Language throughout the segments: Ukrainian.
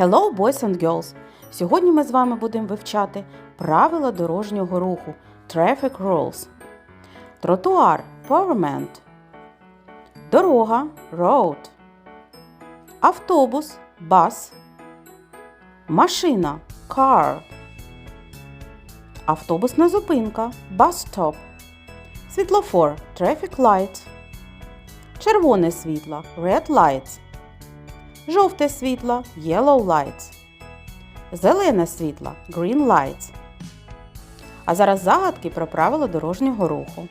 Hello, boys and girls! Сьогодні ми з вами будемо вивчати правила дорожнього руху Traffic Rules. Тротуар Pavement. Дорога Road. Автобус Bus. Машина Car. Автобусна зупинка Bus Stop. Світлофор Traffic Light. Червоне світло Red Lights. Жовте світло Yellow Lights. Зелене світло Green Lights. А зараз загадки про правила дорожнього руху.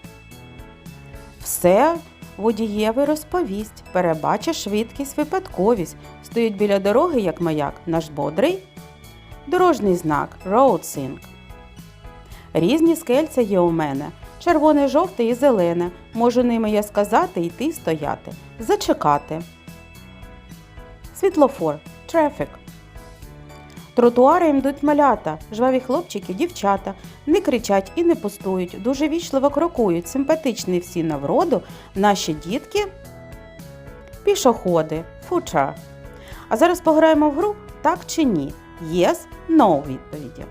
Все водієві розповість, перебачить швидкість, випадковість. Стоїть біля дороги, як маяк, наш бодрий. Дорожній знак Road Sync. Різні скельця є у мене. Червоне, жовте і зелене. Можу ними я сказати йти стояти. Зачекати. Світлофор Traffic. Тротуари йдуть малята, жваві хлопчики, дівчата. Не кричать і не пустують, дуже вічливо крокують, симпатичні всі на вроду, наші дітки, пішоходи, футра. А зараз пограємо в гру так чи ні. Yes, no відповіді.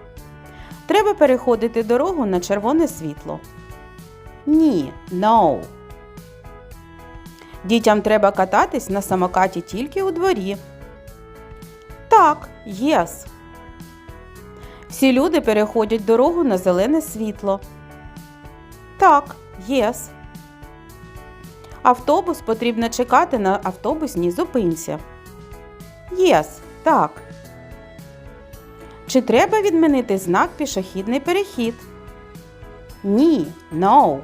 Треба переходити дорогу на червоне світло. Ні, no. Дітям треба кататись на самокаті тільки у дворі. Так, yes. Всі люди переходять дорогу на зелене світло. Так, yes. Автобус потрібно чекати на автобусній зупинці. Yes, так. Чи треба відмінити знак пішохідний перехід? Ні, no.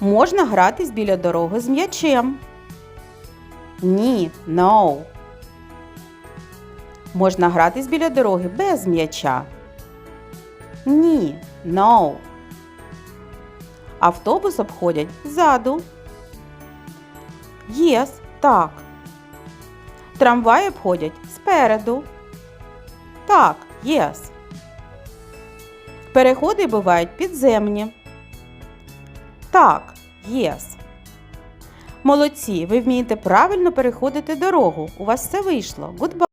Можна гратись біля дороги з м'ячем. Ні, no. Можна гратись біля дороги без м'яча. Ні, no. Автобус обходять ззаду. Єс, так. Трамвай обходять спереду. Так, єс. Переходи бувають підземні. Так, єс. Молодці, ви вмієте правильно переходити дорогу. У вас все вийшло. Goodbye.